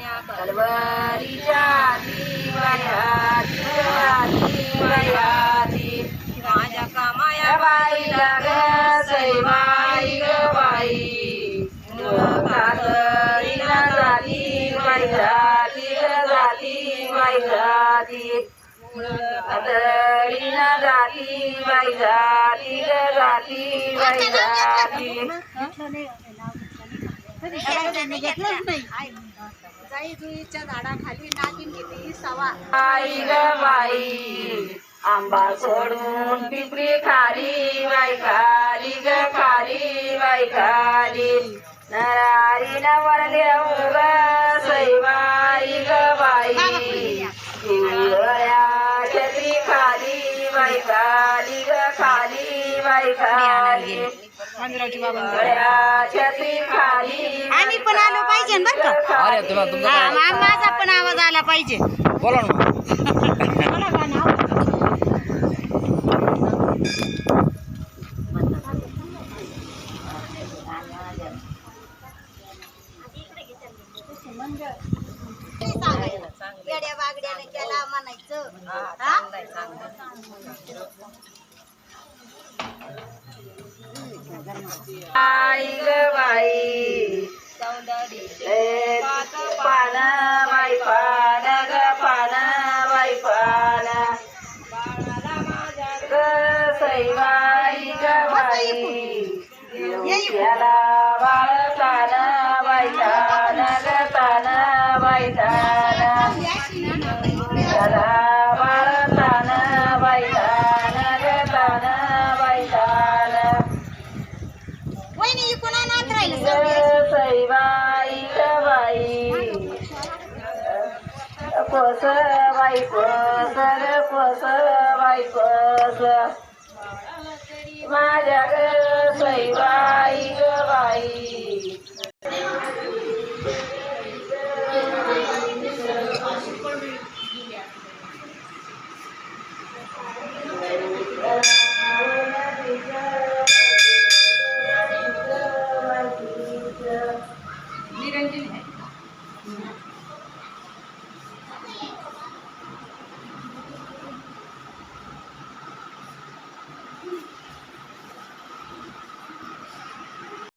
कलवरीच्या आधी माझ्या कामाया बाईला ग सैबाई ग बाई कातरीला जाती बाई जाती जाती बाई जाती कातरीला जाती बाई जाती बाई जाती जाई जुईच्या झाडाखाली नागिन किती सवा. बाई ग बाई आंबा सोडून पिपरी खाली बाई खाली ग खाली बाई खाली नरारी नवर देऊ ग सैबाई ग बाई. छत्री खाली बाई खाली ग खाली बाई खाली आम्ही पण आलो पाहिजे ना बरं का? अरे तुम्हाला तुमचा हा, मा- माझा पण आवाज आला पाहिजे. बोला ना. येड्या बागड्याने केला म्हणायचं. हा? आई ग बाई. पान बाई पान ग पान बाई पान. ग सैबाई ग बाई. याला बाळ तान बाई तान ग तान बाई तान. याला बाळ तान बाई तान ग तान. पस बाई सर ग कोस बाई माझ्या ग